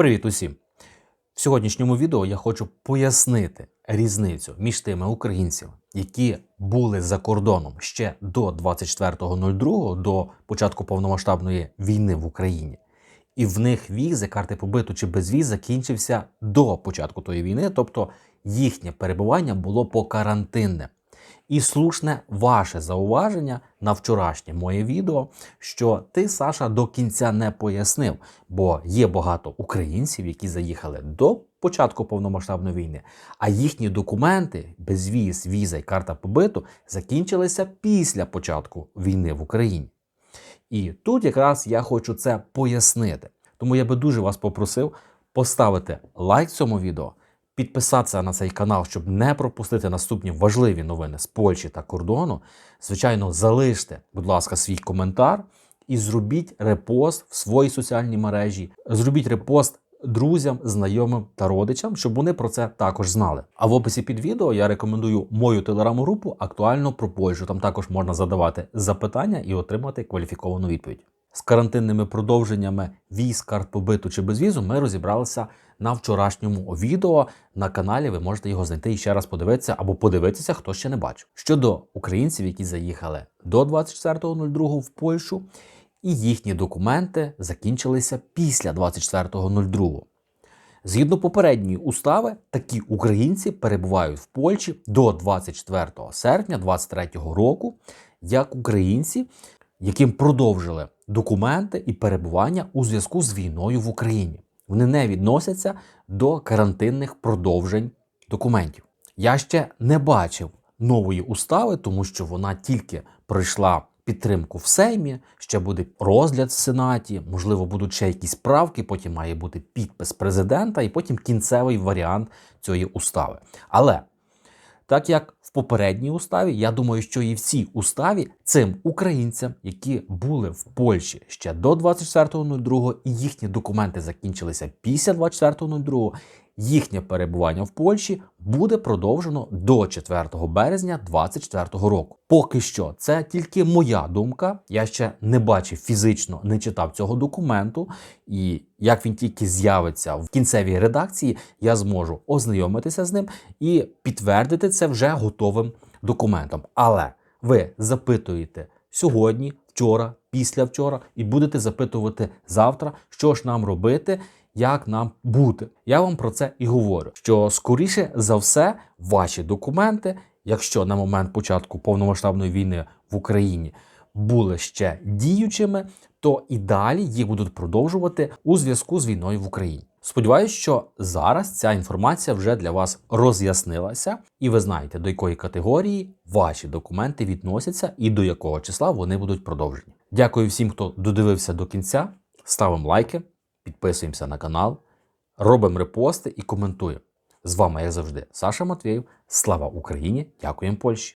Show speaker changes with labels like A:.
A: Привіт усім! В сьогоднішньому відео я хочу пояснити різницю між тими українцями, які були за кордоном ще до 24.02, до початку повномасштабної війни в Україні, і в них візи, карти побиту чи безвіз закінчився до початку тої війни, тобто їхнє перебування було покарантинне. І слушне ваше зауваження на вчорашнє моє відео, що ти, Саша, до кінця не пояснив, бо є багато українців, які заїхали до початку повномасштабної війни, а їхні документи, безвіз, віза і карта побиту, закінчилися після початку війни в Україні. І тут якраз я хочу це пояснити. Тому я би дуже вас попросив поставити лайк цьому відео, підписатися на цей канал, щоб не пропустити наступні важливі новини з Польщі та кордону. Звичайно, залиште, будь ласка, свій коментар і зробіть репост в своїй соціальній мережі. Зробіть репост друзям, знайомим та родичам, щоб вони про це також знали. А в описі під відео я рекомендую мою телеграм-групу актуально про Польщу. Там також можна задавати запитання і отримати кваліфіковану відповідь. З карантинними продовженнями віз, карт побиту чи безвізу ми розібралися на вчорашньому відео на каналі. Ви можете його знайти і ще раз подивитися або подивитися, хто ще не бачив. Щодо українців, які заїхали до 24.02 в Польщу, і їхні документи закінчилися після 24.02. Згідно попередньої устави, такі українці перебувають в Польщі до 24 серпня 2023 року як українці, яким продовжили документи і перебування у зв'язку з війною в Україні. Вони не відносяться до карантинних продовжень документів. Я ще не бачив нової устави, тому що вона тільки пройшла підтримку в Сеймі, ще буде розгляд в Сенаті, можливо, будуть ще якісь правки, потім має бути підпис президента і потім кінцевий варіант цієї устави. Але так як в попередній уставі, я думаю, що і в цій уставі цим українцям, які були в Польщі ще до 24.02 і їхні документи закінчилися після 24.02, їхнє перебування в Польщі буде продовжено до 4 березня 2024 року. Поки що це тільки моя думка. Я ще не бачив фізично, не читав цього документу, і як він тільки з'явиться в кінцевій редакції, я зможу ознайомитися з ним і підтвердити це вже готовим документом. Але ви запитуєте сьогодні, вчора, після вчора, і будете запитувати завтра, що ж нам робити як нам бути. Я вам про це і говорю. Що скоріше за все, ваші документи, якщо на момент початку повномасштабної війни в Україні були ще діючими, то і далі їх будуть продовжувати у зв'язку з війною в Україні. Сподіваюсь, що зараз ця інформація вже для вас роз'яснилася, і ви знаєте, до якої категорії ваші документи відносяться і до якого числа вони будуть продовжені. Дякую всім, хто додивився до кінця. Ставимо лайки підписуємося на канал, робимо репости і коментуємо. З вами, як завжди, Саша Матвєєв. Слава Україні! Дякуємо Польщі!